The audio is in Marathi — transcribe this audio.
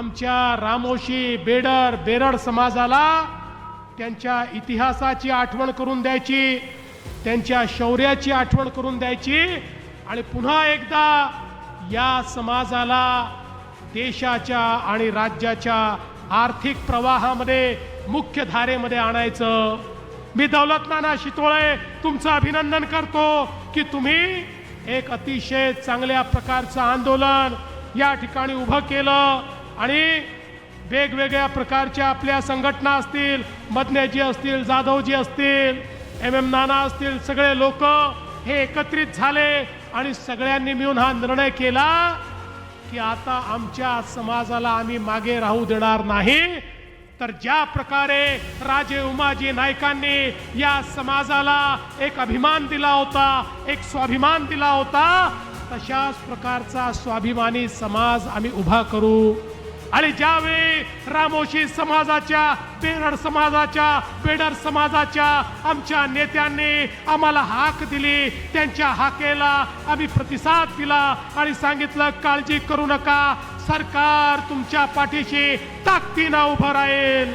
आमच्या रामोशी बेडर बेरड समाजाला त्यांच्या इतिहासाची आठवण करून द्यायची त्यांच्या शौर्याची आठवण करून द्यायची आणि पुन्हा एकदा या समाजाला देशाच्या आणि राज्याच्या आर्थिक प्रवाहामध्ये मुख्य धारेमध्ये आणायचं. मी दौलतनाना शितोळे तुमचं अभिनंदन करतो की तुम्ही एक अतिशय चांगल्या प्रकारचं आंदोलन या ठिकाणी उभं केलं. आणि वेगवेगळ्या प्रकारच्या आपल्या संघटना असतील मदनेजी असतील जाधवजी असतील एम एम नाना असतील सगळे लोक हे एकत्रित झाले आणि सगळ्यांनी मिळून हा निर्णय केला की आता आमच्या समाजाला आम्ही मागे राहू देणार नाही. तर ज्या प्रकारे राजे उमाजी नायकांनी या समाजाला एक अभिमान दिला होता एक स्वाभिमान दिला होता तशाच प्रकारचा स्वाभिमानी समाज आम्ही उभा करू. आणि ज्यावेळी रामोशी समाजाच्या बेरड समाजाच्या बेडर समाजाच्या आमच्या नेत्यांनी आम्हाला हाक दिली त्यांच्या हाकेला आम्ही प्रतिसाद दिला आणि सांगितलं काळजी करू नका सरकार तुमच्या पाठीशी ताकदीनं उभं राहील.